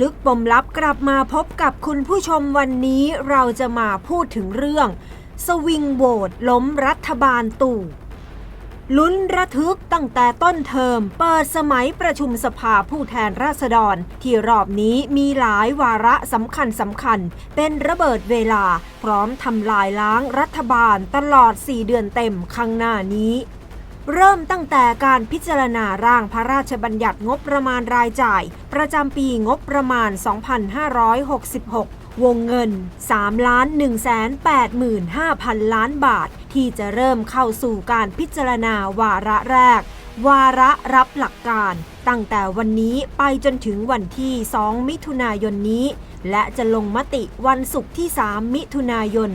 ลึกปมลับกลับมาพบกับคุณผู้ชมวันนี้เราจะมาพูดถึงเรื่อง สวิงโหวตล้มรัฐบาลตู่ลุ้นระทึกตั้งแต่ต้นเทอม เปิดสมัยประชุมสภาผู้แทนราษฎร ที่รอบนี้มีหลายวาระสำคัญสำคัญ เป็นระเบิดเวลา พร้อมทำลายล้างรัฐบาลตลอด 4 เดือนเต็มข้างหน้านี้ เริ่มตั้งแต่การพิจารณาร่างพระราชบัญญัติงบประมาณรายจ่าย ประจำปีงบประมาณ 2566 วงเงิน 3 ล้าน1 8 5 0 0 0 ล้านบาท ที่จะเริ่มเข้าสู่การพิจารณาวาระแรก วาระรับหลักการ ตั้งแต่วันนี้ไปจนถึงวันที่ 2 มิถุนายนนี้ และจะลงมติวันศุกร์ที่ 3 มิถุนายน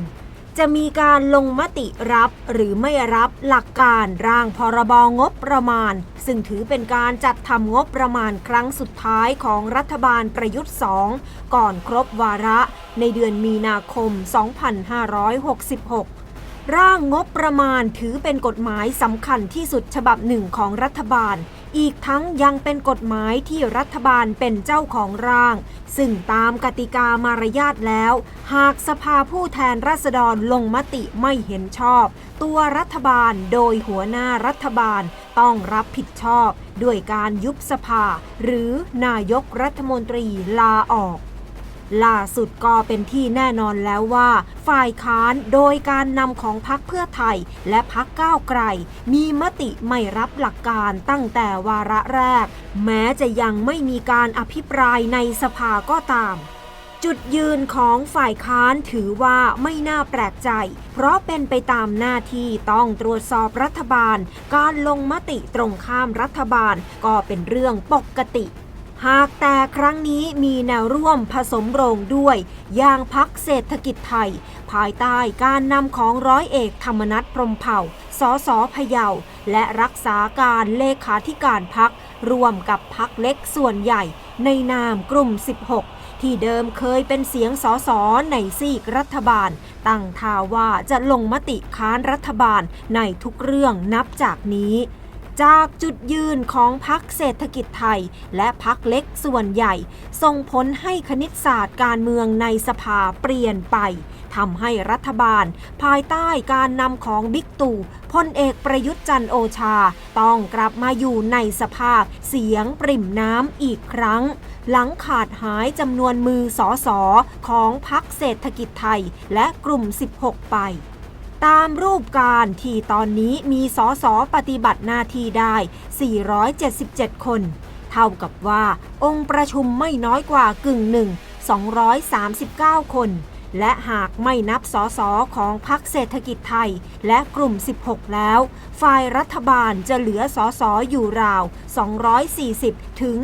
จะมีการลงมติรับหรือไม่รับหลักการร่างพรบงบประมาณ ซึ่งถือเป็นการจัดทำงบประมาณครั้งสุดท้ายของรัฐบาลประยุทธ์ 2 ก่อนครบวาระ ในเดือนมีนาคม 2566ร่างงบประมาณถือเป็นกฎหมายสำคัญที่สุดฉบับหนึ่งของรัฐบาล อีกทั้งยังเป็นกฎหมายที่รัฐบาลเป็นเจ้าของร่าง ซึ่งตามกติกามารยาทแล้ว หากสภาผู้แทนราษฎรลงมติไม่เห็นชอบ ตัวรัฐบาลโดยหัวหน้ารัฐบาลต้องรับผิดชอบ ด้วยการยุบสภา หรือนายกรัฐมนตรีลาออก ล่าสุดก็เป็นที่แน่นอนแล้วว่า ฝ่ายค้านโดยการนำของพักเพื่อไทยและพักก้าวไกล มีมติไม่รับหลักการตั้งแต่วาระแรก แม้จะยังไม่มีการอภิปรายในสภาก็ตามจุดยืนของฝ่ายค้านถือว่าไม่น่าแปลกใจ เพราะเป็นไปตามหน้าที่ต้องตรวจสอบรัฐบาล การลงมติตรงข้ามรัฐบาลก็เป็นเรื่องปกติ หากแต่ครั้งนี้มีแนวร่วมผสมโรงด้วย อย่างพักเศรษฐกิจไทย ภายใต้การนำของร้อยเอกธรรมนัฐพรมเผ่า สสพะเยา และรักษาการเลขาธิการพักรวมกับพักเล็กส่วนใหญ่ ในนามกลุ่ม 16 ที่เดิมเคยเป็นเสียงสสในซีกรัฐบาล ตั้งท่าว่าจะลงมติค้านรัฐบาลในทุกเรื่องนับจากนี้ จากจุดยืนของพักเศรษฐกิจไทย และพักเล็กส่วนใหญ่ ส่งผลให้คณิตศาสตร์การเมืองในสภาเปลี่ยนไปทำให้รัฐบาล ภายใต้การนำของบิ๊กตู่พลเอกประยุทธ์จันทร์โอชา ต้องกลับมาอยู่ในสภาพเสียงปริ่มน้ำอีกครั้ง หลังขาดหายจำนวนมือสอสอของพักเศรษฐกิจไทยและกลุ่ม 16 ไป ตามรูปการที่ตอนนี้มีสอสอปฏิบัติหน้าที่ได้ 477 คน เท่ากับว่าองค์ประชุมไม่น้อยกว่ากึ่งหนึ่ง 239 คน และหากไม่นับสอสอของพรรคเศรษฐกิจไทยและกลุ่ม 16 แล้ว ฝ่ายรัฐบาลจะเหลือสอสออยู่ราว 240 ถึง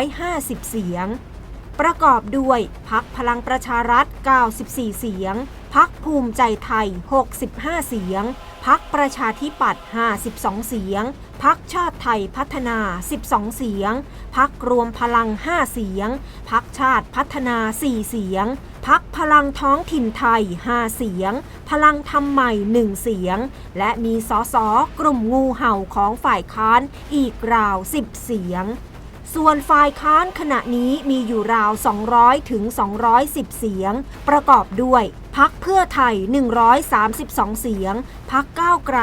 250 เสียง ประกอบด้วยพักพลังประชารัฐ 94 เสียง พักภูมิใจไทย 65 เสียง พักประชาธิปัตย์ 52 เสียง พักชาติไทยพัฒนา 12 เสียง พักรวมพลัง 5 เสียง พักชาติพัฒนา 4 เสียง พักพลังท้องถิ่นไทย 5 เสียง พลังธรรมใหม่ 1 เสียง และมีสสกลุ่มงูเห่าของฝ่ายค้านอีกราว 10 เสียงส่วนฝ่ายค้านขณะนี้มีอยู่ราว 200 ถึง 210 เสียง ประกอบด้วย พักเพื่อไทย 132 เสียง พักก้าวไกล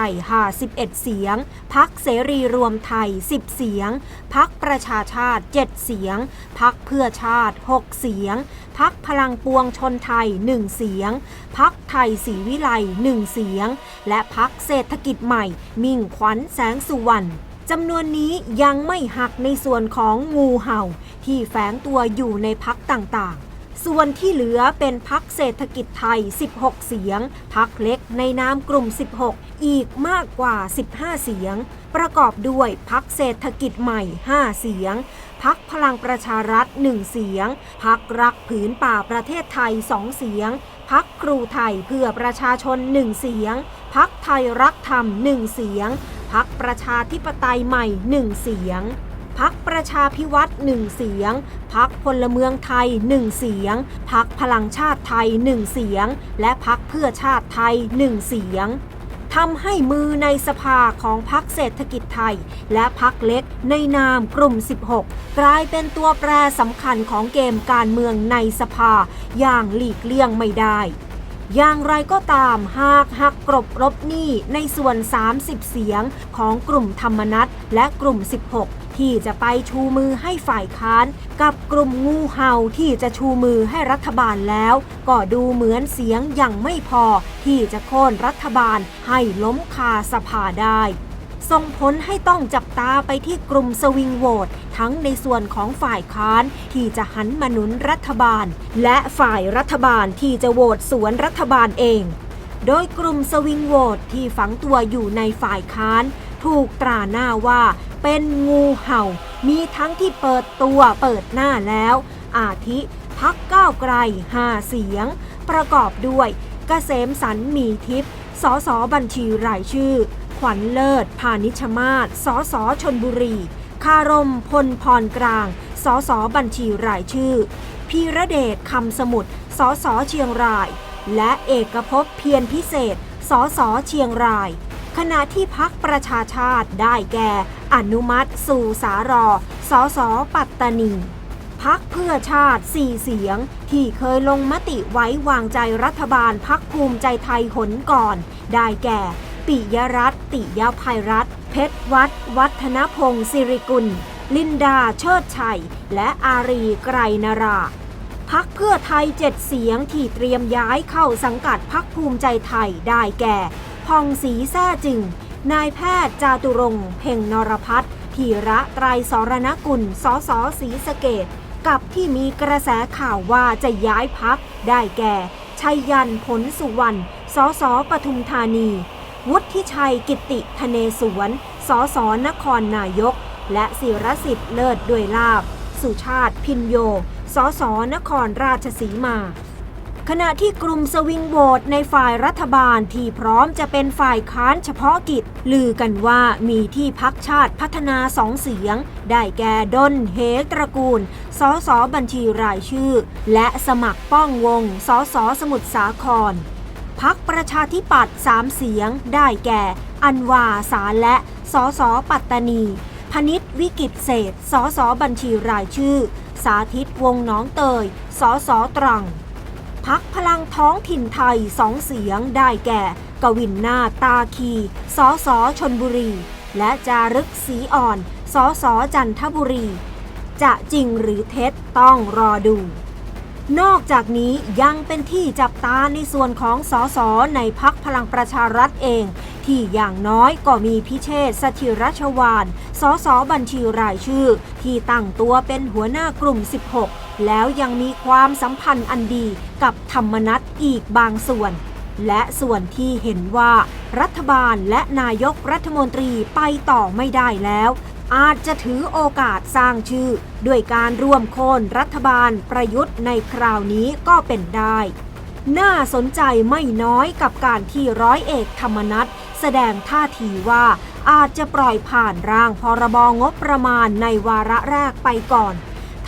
51 เสียง พักเสรีรวมไทย 10 เสียง พักประชาชาติ 7 เสียง พักเพื่อชาติ 6 เสียง พักพลังปวงชนไทย 1 เสียง พักไทยศรีวิไล1 เสียง และพักเศรษฐกิจใหม่ มิ่งขวัญแสงสุวรรณจำนวนนี้ยังไม่หักในส่วนของงูเห่า ที่แฝงตัวอยู่ในพักต่างๆ ส่วนที่เหลือเป็นพักเศรษฐกิจไทย 16 เสียง พักเล็กในนามกลุ่ม 16 อีกมากกว่า 15 เสียง ประกอบด้วยพักเศรษฐกิจใหม่ 5 เสียง พักพลังประชารัฐ 1 เสียง พักรักผืนป่าประเทศไทย 2 เสียง พักครูไทยเพื่อประชาชน 1 เสียง พักไทยรักธรรม 1 เสียง พักประชาธิปไตยใหม่ 1 เสียงพักประชาพิวัตร1เสียง พัก พลเมืองไทย 1 เสียง พักพลังชาติไทย 1 เสียง และพักเพื่อชาติไทย 1 เสียงทำให้มือในสภาของพักเศรษฐกิจไทย และพักเล็กในนามกลุ่ม 16 กลายเป็นตัวแปรสำคัญของเกมการเมืองในสภาอย่างหลีกเลี่ยงไม่ได้อย่างไรก็ตามหากหักกรบรบหนี้ในส่วน 30 เสียงของกลุ่มธรรมนัตและกลุ่ม 16 ที่จะไปชูมือให้ฝ่ายค้าน กับกลุ่มงูเห่าที่จะชูมือให้รัฐบาลแล้ว ก็ดูเหมือนเสียงยังไม่พอ ที่จะโค่นรัฐบาลให้ล้มคาสภาได้ส่งผลให้ต้องจับตาไปที่กลุ่มสวิงโหวตทั้งในส่วนของฝ่ายค้านที่จะหันมาหนุนรัฐบาล และฝ่ายรัฐบาลที่จะโหวตสวนรัฐบาลเอง โดยกลุ่มสวิงโหวตที่ฝังตัวอยู่ในฝ่ายค้าน ถูกตราหน้าว่า เป็นงูเห่า มีทั้งที่เปิดตัวเปิดหน้าแล้ว อาทิพักก้าวไกลหาเสียง ประกอบด้วยกเกษมสันมีทิพย์สสบัญชีรายชื่อ ขวัญเลิศ พานิชมาศสสชนบุรี คารมพลพรกลาง สสบัญชีรายชื่อ พีระเดชคำสมุทรสสเชียงราย และเอกภพเพียรพิเศษ สสเชียงราย ขณะที่พักประชาชาติได้แก่ อนุมัติ สู่สารอสสปัตตานี พักเพื่อชาติ4เสียง ที่เคยลงมติไว้วางใจรัฐบาลพักภูมิใจไทยหนก่อน ได้แก่ ปิยรัตติยภัยรัตเพชรวัด วัฒนพงศ์สิริกุล ลินดาเชิดชัย และอารีไกรนราพักเพื่อไทย7เสียงที่เตรียมย้ายเข้าสังกัดพักภูมิใจไทยได้แก่ พองศรีแซ่จึง นายแพทย์จาตุรงเพ่งนรพัฒน์ธีระไตรสรณกุล สสศรีสเกดกับที่มีกระแสข่าวว่าจะย้ายพักได้แก่ ชัยยันผลสุวรรณ สสปทุมธานี วุฒิชัยกิติธเนศวร สสนครนายก และศิรสิทธิ์เลิศด้วยลาบ สุชาติพินโย สสนครราชสีมา ขณะที่กลุ่มสวิงโหวตในฝ่ายรัฐบาลที่พร้อมจะเป็นฝ่ายค้านเฉพาะกิจ ลือกันว่ามีที่พักชาติพัฒนาสองเสียง ได้แก่ดนเหตระกูล สสบัญชีรายชื่อ และสมัครป้องวง สสสมุทรสาครพักประชาธิปัตย์3เสียง ได้แก่ อันวาสารและ สสปัตตานีพนิษวิกิตเศษ สสบัญชีรายชื่อ สาธิตวงน้องเตย สสตรัง พักพลังท้องถิ่นไทยสองเสียงได้แก่ กวินนาตาคี สสชนบุรี และจารึกศรีอ่อน สสจันทบุรี จะจริงหรือเท็จต้องรอดู นอกจากนี้ยังเป็นที่จับตาในส่วนของสสในพักพลังประชารัฐเอง ที่อย่างน้อยก็มีพิเชษสถิรชวานสสบัญชีรายชื่อ ที่ตั้งตัวเป็นหัวหน้ากลุ่ม 16 แล้วยังมีความสัมพันธ์อันดีกับธรรมนัตอีกบางส่วน และส่วนที่เห็นว่า รัฐบาลและนายกรัฐมนตรีไปต่อไม่ได้แล้วอาจจะถือโอกาสสร้างชื่อ ด้วยการร่วมโค่นรัฐบาลประยุทธ์ในคราวนี้ก็เป็นได้ น่าสนใจไม่น้อยกับการที่ร้อยเอกธรรมนัฐแสดงท่าทีว่าอาจจะปล่อยผ่านร่างพรบงบประมาณในวาระแรกไปก่อน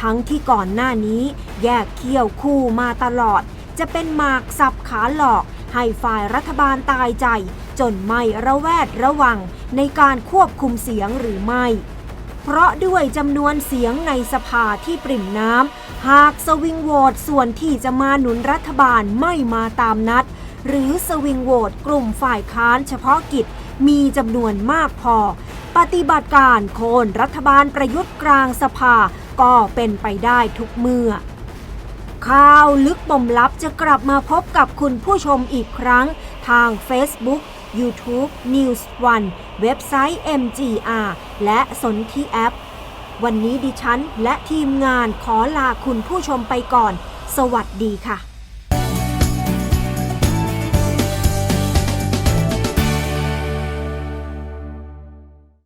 ทั้งที่ก่อนหน้านี้แยกเคี่ยวคู่มาตลอด จะเป็นหมากสับขาหลอกให้ฝ่ายรัฐบาลตายใจ จนไม่ระแวดระวังในการควบคุมเสียงหรือไม่ เพราะด้วยจำนวนเสียงในสภาที่ปริ่มน้ำ หากสวิงโหวตส่วนที่จะมาหนุนรัฐบาลไม่มาตามนัด หรือสวิงโหวตกลุ่มฝ่ายค้านเฉพาะกิจมีจำนวนมากพอ ปฏิบัติการโคนรัฐบาลประยุทธ์กลางสภาก็เป็นไปได้ทุกเมื่อข่าวลึกบ่มลับจะกลับมาพบกับคุณผู้ชมอีกครั้งทาง Facebook YouTube News One เว็บไซต์ MGR และสนทีแอป วันนี้ดิฉันและทีมงานขอลาคุณผู้ชมไปก่อน สวัสดีค่ะ